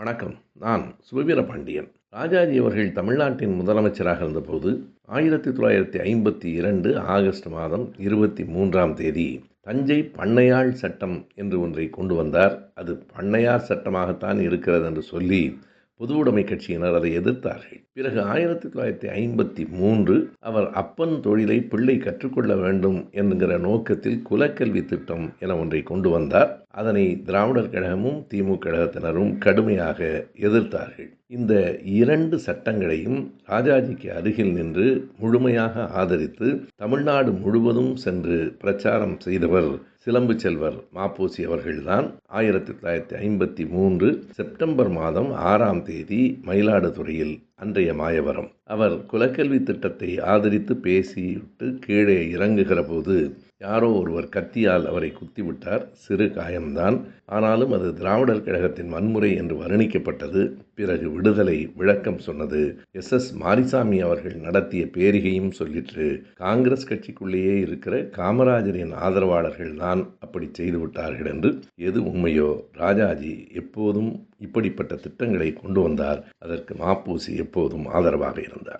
வணக்கம். நான் சுபவீர பாண்டியன் ராஜாஜி அவர்கள் தமிழ்நாட்டின் முதலமைச்சராக இருந்தபோது ஆயிரத்தி தொள்ளாயிரத்தி ஐம்பத்தி இரண்டு ஆகஸ்ட் மாதம் இருபத்தி மூன்றாம் தேதி தஞ்சை பண்ணையாள் சட்டம் என்று ஒன்றை கொண்டு வந்தார். அது பண்ணையார் சட்டமாகத்தான் இருக்கிறது என்று சொல்லி பொதுவுடைமை கட்சியினர் அதை எதிர்த்தார்கள். பிறகு ஆயிரத்தி தொள்ளாயிரத்தி ஐம்பத்தி மூன்று அவர் அப்பன் தொழிலை பிள்ளை கற்றுக்கொள்ள வேண்டும் என்கிற நோக்கத்தில் குலக்கல்வி திட்டம் என ஒன்றை கொண்டு வந்தார். அதனை திராவிடர் கழகமும் திமுக கழகத்தினரும் கடுமையாக எதிர்த்தார்கள். இந்த இரண்டு சட்டங்களையும் ராஜாஜிக்கு அருகில் நின்று முழுமையாக ஆதரித்து தமிழ்நாடு முழுவதும் சென்று பிரச்சாரம் செய்தவர் சிலம்பு செல்வர் மாப்போசி அவர்கள்தான். ஆயிரத்தி தொள்ளாயிரத்தி ஐம்பத்தி மூன்று செப்டம்பர் மாதம் ஆறாம் தேதி மயிலாடுதுறையில் அன்றைய மாயவரம். அவர் குலக்கல்வி திட்டத்தை ஆதரித்து பேசிவிட்டு கீழே இறங்குகிற போது யாரோ ஒருவர் கத்தியால் அவரை குத்திவிட்டார். சிறு காயம்தான். ஆனாலும் அது திராவிடர் கழகத்தின் வன்முறை என்று வர்ணிக்கப்பட்டது. பிறகு விடுதலை விளக்கம் சொன்னது. எஸ். எஸ். மாரிசாமி அவர்கள் நடத்திய பேரிகையும் சொல்லிற்று. காங்கிரஸ் கட்சிக்குள்ளேயே இருக்கிற காமராஜரின் ஆதரவாளர்கள் தான் அப்படி செய்துவிட்டார்கள் என்று எது உண்மையோ ராஜாஜி எப்போதும் இப்படிப்பட்ட திட்டங்களை கொண்டு வந்தார். அதற்கு மாப்பூசி எப்போதும் ஆதரவாக இருந்தார்.